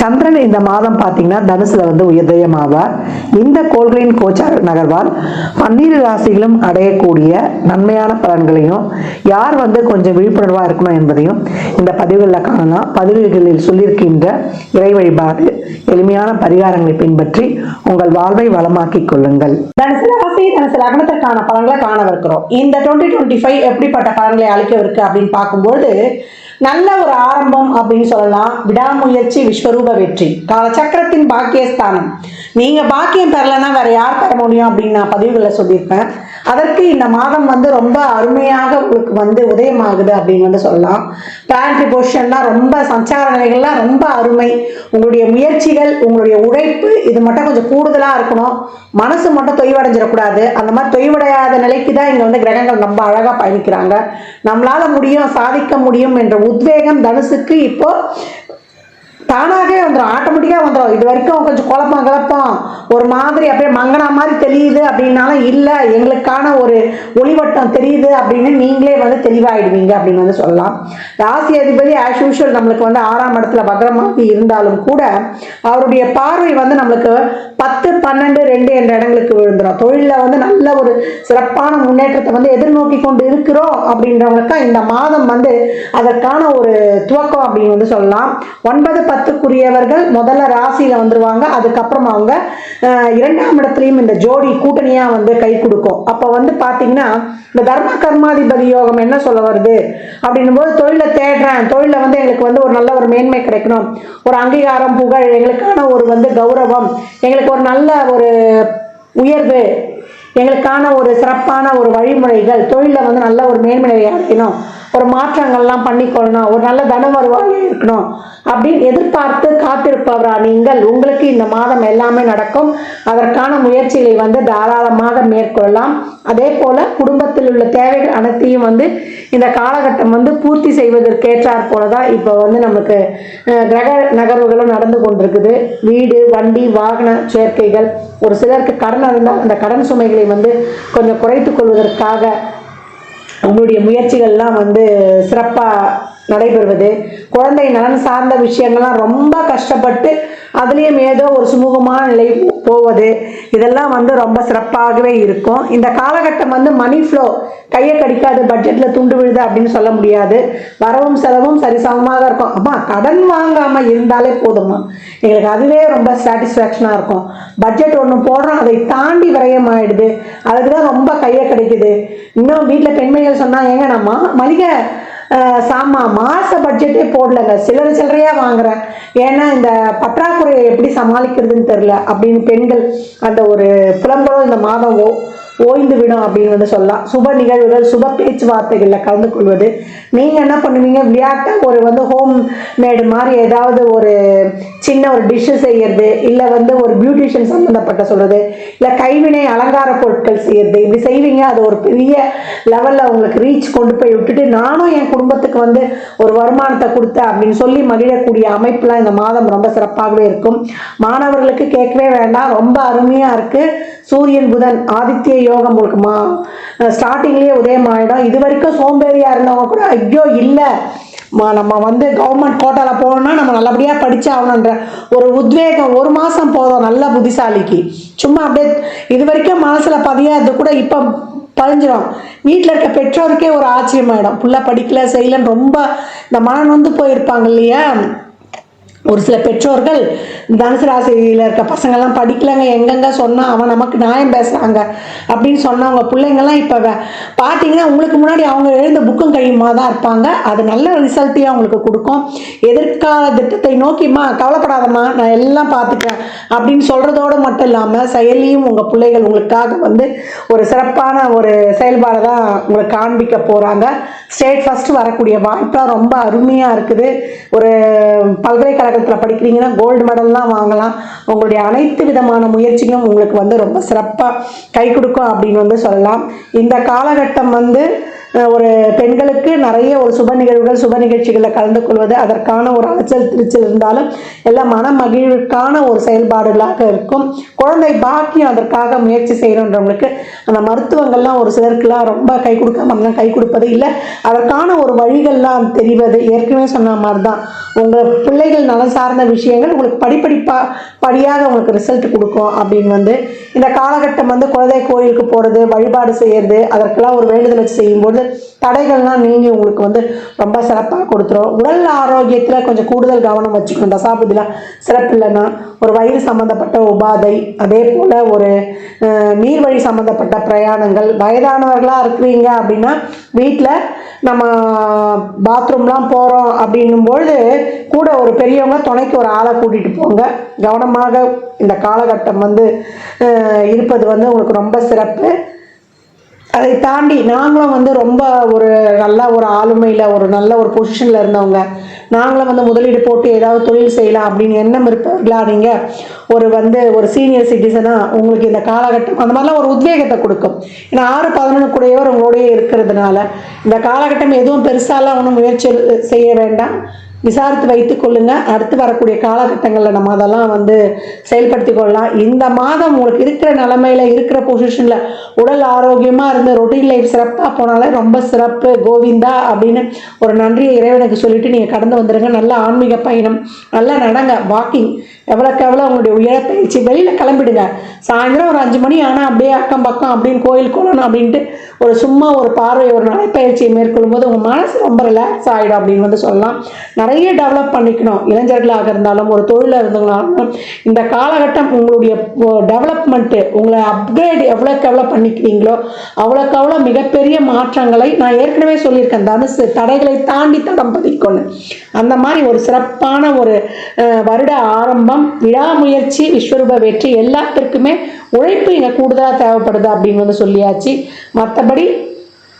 சந்திரன் இந்த மாதம் பார்த்தீங்கன்னா தனுசுல வந்து உதயமாவார் இந்த கோள்களின் கோச்சார் நகர்வால் பன்னிரு ராசிகளும் அடையக்கூடிய நன்மையான பலன்களையும் யார் வந்து கொஞ்சம் விழிப்புணர்வாக இருக்கணும் என்பதையும் இந்த பதிவுகளில் காணலாம். பதிவுகளில் சொல்லியிருக்கின்ற இறை வழிபாடு எளிமையான பரிகாரங்களை பின்பற்றி உங்கள் வாழ்வை வளமாக்கிக் கொள்ளுங்கள். தனுசு ராசி தனுசு லக்னத்திற்கான பலன்களை காணவிருக்கிறோம். இந்த டுவெண்ட்டி டுவெண்ட்டி ஃபைவ் எப்படிப்பட்ட பலன்களை அளிக்கவிருக்கு அப்படின்னு பார்க்கும்போது நல்ல ஒரு ஆரம்பம் அப்படின்னு சொல்லலாம். விடாமுயற்சி விஸ்வரூப வெற்றி. காலச்சக்கரத்தின் பாக்கியஸ்தானம். நீங்க பாக்கியம் பெறலைன்னா வேற யார் பெற முடியும் அப்படின்னு நான் பதிவுகளில் சொல்லியிருப்பேன் அதற்கு இந்த மாதம் வந்து ரொம்ப அருமையாக உங்களுக்கு வந்து உதயமாகுது அப்படின்னு வந்து சொல்லலாம். பிளான்ட்ரி பொசிஷன்லாம் ரொம்ப சஞ்சார நிலைகள்லாம் ரொம்ப அருமை. உங்களுடைய முயற்சிகள் உங்களுடைய உழைப்பு இது மட்டும் கொஞ்சம் கூடுதலாக இருக்கணும். மனசு மட்டும் தொய்வடைஞ்சிடக்கூடாது. அந்த மாதிரி தொய்வடையாத நிலைக்கு தான் இங்கே வந்து கிரகங்கள் ரொம்ப அழகாக பயணிக்கிறாங்க. நம்மளால் முடியும் சாதிக்க முடியும் என்ற உத்வேகம் தனுசுக்கு இப்போ தானாகவே வந்துடும் ஆட்டோமேட்டிக்காக வந்துடும் இது வரைக்கும் கொஞ்சம் குழப்பம் குழப்பம். ஒரு மாதிரி அப்படியே மங்கனா மாதிரி தெரியுது அப்படின்னாலும் இல்லை எங்களுக்கான ஒரு ஒளிவட்டம் தெரியுது அப்படின்னு நீங்களே வந்து தெளிவாயிடுவீங்க அப்படின்னு வந்து சொல்லலாம். ராசி அதிபதி ஆஸ் யூஷுவல் நம்மளுக்கு வந்து ஆறாம் இடத்துல வக்ரமாக இருந்தாலும் கூட அவருடைய பார்வை வந்து நம்மளுக்கு பத்து பன்னெண்டு ரெண்டு என்ற இடங்களுக்கு விழுந்துடும் தொழிலில் வந்து நல்ல ஒரு சிறப்பான முன்னேற்றத்தை வந்து எதிர்நோக்கி கொண்டு இருக்கிறோம் அப்படின்றவங்களுக்கு இந்த மாதம் வந்து அதற்கான ஒரு துவக்கம் அப்படின்னு வந்து சொல்லலாம். ஒன்பது பத்துக்குரியவர்கள் முதல்ல ராசியில வந்துருவாங்க. அதுக்கப்புறம் அவங்க இரண்டாம் இடத்துலையும் இந்த ஜோடி கூட்டணியா வந்து கை கொடுக்கும். அப்போ வந்து பாத்தீங்கன்னா இந்த தர்ம கர்மாதிபதி யோகம் என்ன சொல்ல வருது? அப்படின்னும் போது தொழிலை தேடுறேன். தொழிலில் வந்து எங்களுக்கு வந்து ஒரு நல்ல ஒரு மேன்மை கிடைக்கணும். ஒரு அங்கீகாரம் புகழ் எங்களுக்கான ஒரு வந்து கௌரவம் எங்களுக்கு ஒரு நல்ல ஒரு உயர்வு எங்களுக்கான ஒரு சிறப்பான ஒரு வழிமுறைகள் தொழிலில் வந்து நல்ல ஒரு மேன்மையை அடையணும். ஒரு மாற்றங்கள்லாம் பண்ணிக்கொள்ளணும் ஒரு நல்ல தன வருவாய் இருக்கணும் அப்படின்னு எதிர்பார்த்து காத்திருப்பவரா நீங்கள்? உங்களுக்கு இந்த மாதம் எல்லாமே நடக்கும். அதற்கான முயற்சிகளை வந்து தாராளமாக மேற்கொள்ளலாம். அதே போல் குடும்பத்தில் உள்ள தேவைகள் அனைத்தையும் வந்து இந்த காலகட்டம் வந்து பூர்த்தி செய்வதற்கேற்றாற் போல தான் இப்போ வந்து நமக்கு கிரக நகர்வுகளும் நடந்து கொண்டிருக்குது. வீடு வண்டி வாகன சேர்க்கைகள். ஒரு சிலருக்கு கடன் இருந்தால் அந்த கடன் சுமைகளை வந்து கொஞ்சம் குறைத்து கொள்வதற்காக உங்களுடைய முயற்சிகள்லாம் வந்து சிறப்பாக நடைபெறுவது. குழந்தை நலன் சார்ந்த விஷயங்கள்லாம் ரொம்ப கஷ்டப்பட்டு அதுலேயும் ஏதோ ஒரு சுமூகமான நிலை போவது. இதெல்லாம் வந்து ரொம்ப சிறப்பாகவே இருக்கும். இந்த காலகட்டம் வந்து மணி ஃப்ளோ கையை கடிக்காத பட்ஜெட்டில் துண்டு விழுது அப்படின்னு சொல்ல முடியாது. வரவும் செலவும் சரிசமமாக இருக்கும். அம்மா கடன் வாங்காமல் இருந்தாலே போதுமா? எங்களுக்கு அதுவே ரொம்ப சாட்டிஸ்ஃபேக்ஷனாக இருக்கும். பட்ஜெட் ஒன்று போடுறோம் அதை தாண்டி விரயமாயிடுது. அதுக்கு தான் ரொம்ப கையை கிடைக்குது. இன்னும் வீட்டில் பெண்மைகள் சொன்னால் ஏங்க மளிகை சாமா மாச பட்ஜெட்டே போடலங்க. சிலர் சில்லறையா வாங்குறேன். ஏன்னா இந்த பற்றாக்குறையை எப்படி சமாளிக்கிறதுன்னு தெரில அப்படின்னு பெண்கள் அந்த ஒரு புலம்பலோ இந்த மாதம் ஓய்ந்து விடும் அப்படின்னு வந்து சொல்லலாம். சுப நிகழ்வுகள் சுப பேச்சுவார்த்தைகளில் கலந்து கொள்வது. நீங்கள் என்ன பண்ணுவீங்க? விளையாட்டாக ஒரு வந்து ஹோம் மேடு மாதிரி ஏதாவது ஒரு சின்ன ஒரு டிஷ்ஷு செய்யறது இல்லை வந்து ஒரு பியூட்டிஷியன் சம்மந்தப்பட்ட சொல்கிறது இல்லை கைவினை அலங்கார பொருட்கள் செய்யறது. இப்படி செய்வீங்க அது ஒரு பெரிய லெவலில் உங்களுக்கு ரீச் கொண்டு போய் விட்டுட்டு நானும் என் குடும்பத்துக்கு வந்து ஒரு வருமானத்தை கொடுத்தேன் அப்படின்னு சொல்லி மகிழக்கூடிய அமைப்புலாம் இந்த மாதம் ரொம்ப சிறப்பாகவே இருக்கும். மாணவர்களுக்கு கேட்கவே வேண்டாம் ரொம்ப அருமையாக இருக்குது சூரியன் புதன் ஆதித்ய யோகம் இருக்குமா? ஸ்டார்டிங்லேயே உதயம் ஆகிடும் இது வரைக்கும் சோம்பேறியாக இருந்தவங்க கூட ஐயோ இல்லை. நம்ம வந்து கவர்மெண்ட் கோட்டாவில் போகணும்னா நம்ம நல்லபடியாக படிச்சு ஆகணுன்ற ஒரு உத்வேகம் ஒரு மாதம் போதும் நல்ல புத்திசாலிக்கு. சும்மா அப்படியே இது வரைக்கும் மனசில் பதியாது கூட இப்போ பதிஞ்சிடும் வீட்டில் இருக்க பெற்றோருக்கே ஒரு ஆச்சரியமாயிடும். புள்ள படிக்கல செய்யலன்னு ரொம்ப இந்த மனம் நொந்து போயிருப்பாங்க இல்லையா? ஒரு சில பெற்றோர்கள் தனுசு ராசியில் இருக்க பசங்கள்லாம் படிக்கலங்க. எங்கெங்க சொன்னால் அவன் நமக்கு நியாயம் பேசுகிறாங்க அப்படின்னு சொன்னவங்க பிள்ளைங்கள்லாம் இப்போ பார்த்தீங்கன்னா உங்களுக்கு முன்னாடி அவங்க எழுந்த புக்கும் கையுமா தான் இருப்பாங்க. அது நல்ல ரிசல்ட்டையும் அவங்களுக்கு கொடுக்கும். எதிர்கால திட்டத்தை நோக்கிம்மா கவலைப்படாதம்மா நான் எல்லாம் பார்த்துக்கிறேன் அப்படின்னு சொல்கிறதோடு மட்டும் இல்லாமல் செயலியும் உங்கள் பிள்ளைகள் உங்களுக்காக வந்து ஒரு சிறப்பான ஒரு செயல்பாடை தான் உங்களுக்கு காண்பிக்க போகிறாங்க ஸ்டேட் ஃபஸ்ட்டு வரக்கூடிய வாய்ப்பெலாம் ரொம்ப அருமையாக இருக்குது. ஒரு பல்கலைக்கழகத்தில் படிக்கிறீங்கன்னா கோல்டு மெடல்லாம் வாங்கலாம். உங்களுடைய அனைத்து விதமான முயற்சிகளும் உங்களுக்கு வந்து ரொம்ப சிறப்பாக கை கொடுக்கும் அப்படின்னு வந்து சொல்லலாம். இந்த காலகட்டம் வந்து ஒரு பெண்களுக்கு நிறைய ஒரு சுப நிகழ்வுகள் சுப நிகழ்ச்சிகளில் கலந்து கொள்வது அதற்கான ஒரு அலைச்சல் திருச்சல் இருந்தாலும் எல்லாம் மன மகிழ்வுக்கான ஒரு செயல்பாடுகளாக இருக்கும். குழந்தை பாக்கியம் அதற்காக முயற்சி செய்யணுன்றவங்களுக்கு அந்த மருத்துவங்கள்லாம் ஒரு சிலருக்குலாம் ரொம்ப கை கொடுக்காமலாம் கை கொடுப்பது இல்லை. அதற்கான ஒரு வழிகள்லாம் தெரிவது ஏற்கனவே சொன்ன மாதிரி தான் உங்கள் பிள்ளைகள் நலம் சார்ந்த விஷயங்கள் உங்களுக்கு படிப்படிப்பா படியாக உங்களுக்கு ரிசல்ட் கொடுக்கும் அப்படின்னு வந்து இந்த காலகட்டம் வந்து குழந்தை கோயிலுக்கு போகிறது வழிபாடு செய்யறது அதற்கெல்லாம் ஒரு வேண்டுதலை செய்யும்போது தடைகள்லாம் நீங்கி உங்களுக்கு வந்து ரொம்ப சிறப்பாக கொடுத்துரும். உடல் ஆரோக்கியத்தில் கொஞ்சம் கூடுதல் கவனம் வச்சுக்கணும். தசாபதிலாம் சிறப்பு இல்லைன்னா ஒரு வயிறு சம்மந்தப்பட்ட உபாதை அதே போல் ஒரு நீர்வழி சம்மந்தப்பட்ட பிரயாணங்கள். வயதானவர்களாக இருக்கிறீங்க அப்படின்னா வீட்டில் நம்ம பாத்ரூம்லாம் போகிறோம் அப்படின்னும்பொழுது கூட ஒரு பெரியவங்க துணைக்கு ஒரு ஆளை கூட்டிகிட்டு போங்க. கவனமாக இந்த காலகட்டம் வந்து இருப்பது வந்து உங்களுக்கு ரொம்ப சிறப்பு. அதை தாண்டி நாங்களும் வந்து ரொம்ப ஒரு நல்ல ஒரு ஆளுமையில் ஒரு நல்ல ஒரு பொசிஷனில் இருந்தவங்க. நாங்களும் வந்து முதலீடு போட்டு ஏதாவது தொழில் செய்யலாம் அப்படின்னு எண்ணம் இருப்பீங்களா நீங்கள் ஒரு வந்து ஒரு சீனியர் சிட்டிசனாக உங்களுக்கு இந்த காலகட்டம் அந்த மாதிரிலாம் ஒரு உத்வேகத்தை கொடுக்கும். ஏன்னா ஆறு பதினொன்று கூடையவர் உங்களோடய இருக்கிறதுனால இந்த காலகட்டம் எதுவும் பெருசாலாம் ஒன்றும் முயற்சி செய்ய வேண்டாம். விசாரித்து வைத்துக் கொள்ளுங்க. அடுத்து வரக்கூடிய காலகட்டங்களில் நம்ம அதெல்லாம் வந்து செயல்படுத்தி கொள்ளலாம். இந்த மாதம் உங்களுக்கு இருக்கிற நிலைமையில இருக்கிற பொசிஷனில் உடல் ஆரோக்கியமாக இருந்து ரொட்டீன் லைஃப் சிறப்பாக போனாலே ரொம்ப சிறப்பு. கோவிந்தா அப்படின்னு ஒரு நன்றியை இறைவனுக்கு சொல்லிட்டு நீங்கள் கடந்து வந்துடுங்க நல்ல ஆன்மீக பயணம் நல்லா நடங்க. வாக்கிங் எவ்வளோக்கு எவ்வளோ உங்களுடைய உயரப்பயிற்சி வெளியில் கிளம்பிடுங்க. சாயந்தரம் ஒரு அஞ்சு மணி ஆனால் அப்படியே அக்கம் பக்கம் அப்படின்னு கோயில் கொள்ளணும் அப்படின்ட்டு ஒரு சும்மா ஒரு பார்வை ஒரு நடைப்பயிற்சியை மேற்கொள்ளும் போது உங்கள் மனசு ரொம்ப ரிலாக்ஸ் ஆகிடும் அப்படின்னு வந்து சொல்லலாம். நிறைய டெவலப் பண்ணிக்கணும். இளைஞர்களாக இருந்தாலும் ஒரு தொழிலில் இருந்தவங்களாலும் இந்த காலகட்டம் உங்களுடைய டெவலப்மெண்ட்டு உங்களை அப்கிரேட் எவ்வளோக்கு எவ்வளோ பண்ணிக்கிறீங்களோ அவ்வளோக்கு அவ்வளோ மிகப்பெரிய மாற்றங்களை நான் ஏற்கனவே சொல்லியிருக்கேன். தனுசு தடைகளை தாண்டி தடம் பதிக்கணும். அந்த மாதிரி ஒரு சிறப்பான ஒரு வருட ஆரம்பம் விடாமுயற்சி விஸ்வரூப வெற்றி எல்லாத்திற்குமே உழைப்பு இங்கே கூடுதலாக தேவைப்படுது அப்படின்னு வந்து சொல்லியாச்சு. மற்றபடி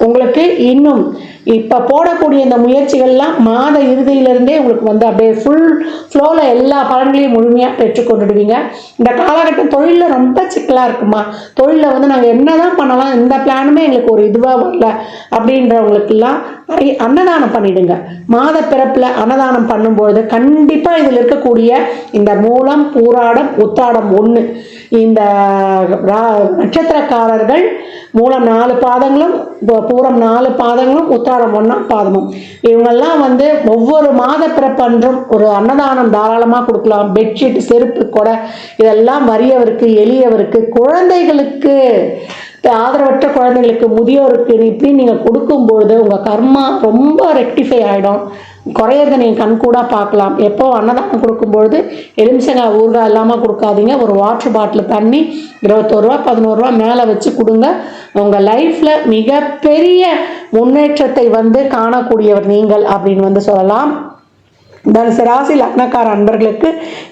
உங்களுக்கு இன்னும் இப்போ போடக்கூடிய இந்த முயற்சிகள்லாம் மாத இறுதியிலிருந்தே உங்களுக்கு வந்து அப்படியே ஃபுல் ஃப்ளோவில் எல்லா பலன்களையும் முழுமையாக பெற்றுக்கொண்டுடுவீங்க இந்த காலகட்டம் தொழிலில் ரொம்ப சிக்கலாக இருக்குமா? தொழிலில் வந்து நாங்கள் என்ன தான் பண்ணலாம் இந்த பிளானுமே எங்களுக்கு ஒரு இதுவாக வரல அப்படின்றவங்களுக்கெல்லாம் நிறைய அன்னதானம் பண்ணிடுங்க. மாத பிறப்பில் அன்னதானம் பண்ணும்பொழுது கண்டிப்பாக இதில் இருக்கக்கூடிய இந்த மூலம் பூராடம் உத்தாடம் ஒன்று இந்த ரா- நட்சத்திரக்காரர்கள் மூலம் நாலு பாதங்களும் பூரம் நாலு பாதங்களும் உத்தாரம் ஒன்றும் பாதமும் இவங்கெல்லாம் வந்து ஒவ்வொரு மாத பிறப்பன்றும் ஒரு அன்னதானம் தாராளமாக கொடுக்கலாம். பெட்ஷீட் செருப்பு கொடை இதெல்லாம் வறியவருக்கு எளியவருக்கு குழந்தைகளுக்கு ஆதரவற்ற குழந்தைகளுக்கு முதியோருக்கு இப்படி நீங்கள் கொடுக்கும்பொழுது உங்கள் கர்மா ரொம்ப ரெக்டிஃபை ஆகிடும் குறையிறத நீங்கள் கண்கூடாக பார்க்கலாம். எப்போ அன்னதானம் கொடுக்கும்பொழுது எலுமிச்சங்காய் ஊறுகாய் இல்லாமல் கொடுக்காதீங்க. ஒரு வாட்ரு பாட்டில் தண்ணி இருபத்தோருவா பதினோருவா மேலே வச்சு கொடுங்க. உங்கள் லைஃப்பில் மிகப்பெரிய முன்னேற்றத்தை வந்து காணக்கூடியவர் நீங்கள் அப்படின்னு வந்து சொல்லலாம். தனுசு ராசி லக்னக்கார அன்பர்களுக்கு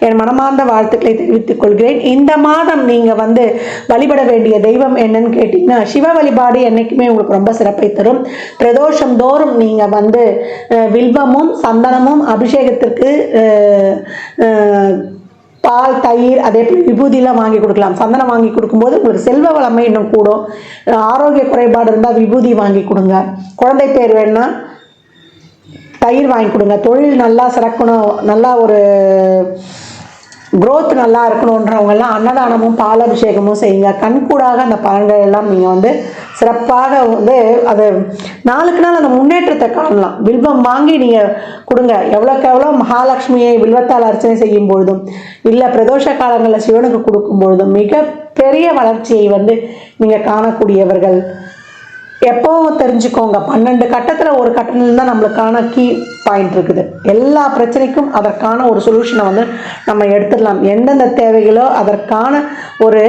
என் மனமார்ந்த வாழ்த்துக்களை தெரிவித்துக் கொள்கிறேன். இந்த மாதம் நீங்கள் வந்து வழிபட வேண்டிய தெய்வம் என்னன்னு கேட்டிங்கன்னா சிவ வழிபாடு என்றைக்குமே உங்களுக்கு ரொம்ப சிறப்பை தரும். பிரதோஷம் தோறும் நீங்கள் வந்து வில்வமும் சந்தனமும் அபிஷேகத்திற்கு பால் தயிர் அதே போல் விபூதியெலாம் வாங்கி கொடுக்கலாம். சந்தனம் வாங்கி கொடுக்கும்போது உங்களுக்கு செல்வ வளமை இன்னும் கூடும். ஆரோக்கிய குறைபாடு இருந்தால் விபூதி வாங்கி கொடுங்க. குழந்தை பேர் வேணால் தயிர் வாங்கி கொடுங்க. தொழில் நல்லா சிறக்கணும். நல்லா ஒரு குரோத் நல்லா இருக்கணுன்றவங்கெல்லாம் அன்னதானமும் பாலாபிஷேகமும் செய்யுங்க. கண்கூடாக அந்த பலன்கள் எல்லாம் நீங்கள் வந்து சிறப்பாக வந்து அது நாளுக்கு நாள் அந்த முன்னேற்றத்தை காணலாம். வில்வம் வாங்கி நீங்கள் கொடுங்க. எவ்வளோக்கு எவ்வளோ மகாலட்சுமியை வில்வத்தால் அர்ச்சனை செய்யும் பொழுதும் இல்லை பிரதோஷ காலங்களில் சிவனுக்கு கொடுக்கும் பொழுதும் மிகப்பெரிய வளர்ச்சியை வந்து நீங்கள் காணக்கூடியவர்கள். எப்போவும் தெரிஞ்சுக்கோங்க. பன்னெண்டு கட்டத்தில் ஒரு கட்டத்தில் தான் நம்மளுக்கான கீ பாயிண்ட் இருக்குது. எல்லா பிரச்சனைக்கும் அதற்கான ஒரு சொல்யூஷனை வந்து நம்ம எடுத்துடலாம். எந்தெந்த தேவைகளோ அதற்கான ஒரு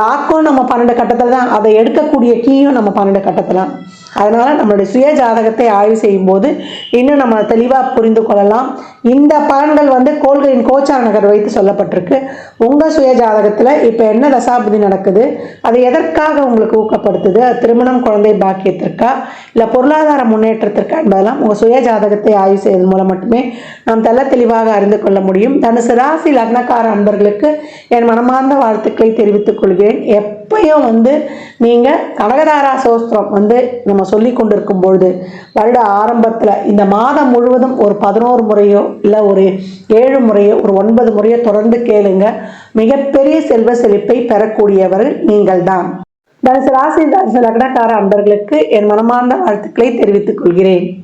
லாக்கும் நம்ம பன்னெண்டு கட்டத்தில் தான் அதை எடுக்கக்கூடிய கீயும் நம்ம பன்னெண்டு கட்டத்தில் தான். அதனால் நம்மளுடைய சுய ஜாதகத்தை ஆய்வு செய்யும்போது இன்னும் நம்ம தெளிவாக புரிந்து கொள்ளலாம். இந்த பலன்கள் வந்து கோள்களின் கோச்சார நகர் வைத்து சொல்லப்பட்டிருக்கு. உங்கள் சுய ஜாதகத்தில் இப்போ என்ன தசாபதி நடக்குது? அது எதற்காக உங்களுக்கு ஊக்கப்படுத்துது? அது திருமணம் குழந்தை பாக்கியத்திற்கா? இல்லை பொருளாதார முன்னேற்றத்திற்கா என்பதெல்லாம் உங்கள் சுய ஜாதகத்தை ஆய்வு செய்வதன் மூலம் மட்டுமே நாம் தெல்ல தெளிவாக அறிந்து கொள்ள முடியும். தனுசு ராசி லக்னக்கார அன்பர்களுக்கு என் மனமார்ந்த வாழ்த்துக்களை தெரிவித்துக் கொள்கிறேன். எப்பயும் வந்து நீங்கள் கனகதாரா சோஸ்திரம் வந்து நம்ம சொல்லி கொண்டிருக்கும் பொழுது வருட ஆரம்பத்தில் இந்த மாதம் முழுவதும் ஒரு பதினோரு முறையோ இல்லை ஒரு ஏழு முறையோ ஒரு ஒன்பது முறையோ தொடர்ந்து கேளுங்க. மிகப்பெரிய செல்வ செழிப்பை பெறக்கூடியவர்கள் நீங்கள்தான் தனுசு ராசி தனுசு லக்னக்கார அன்பர்களுக்கு என் மனமார்ந்த வாழ்த்துக்களை தெரிவித்துக் கொள்கிறேன்.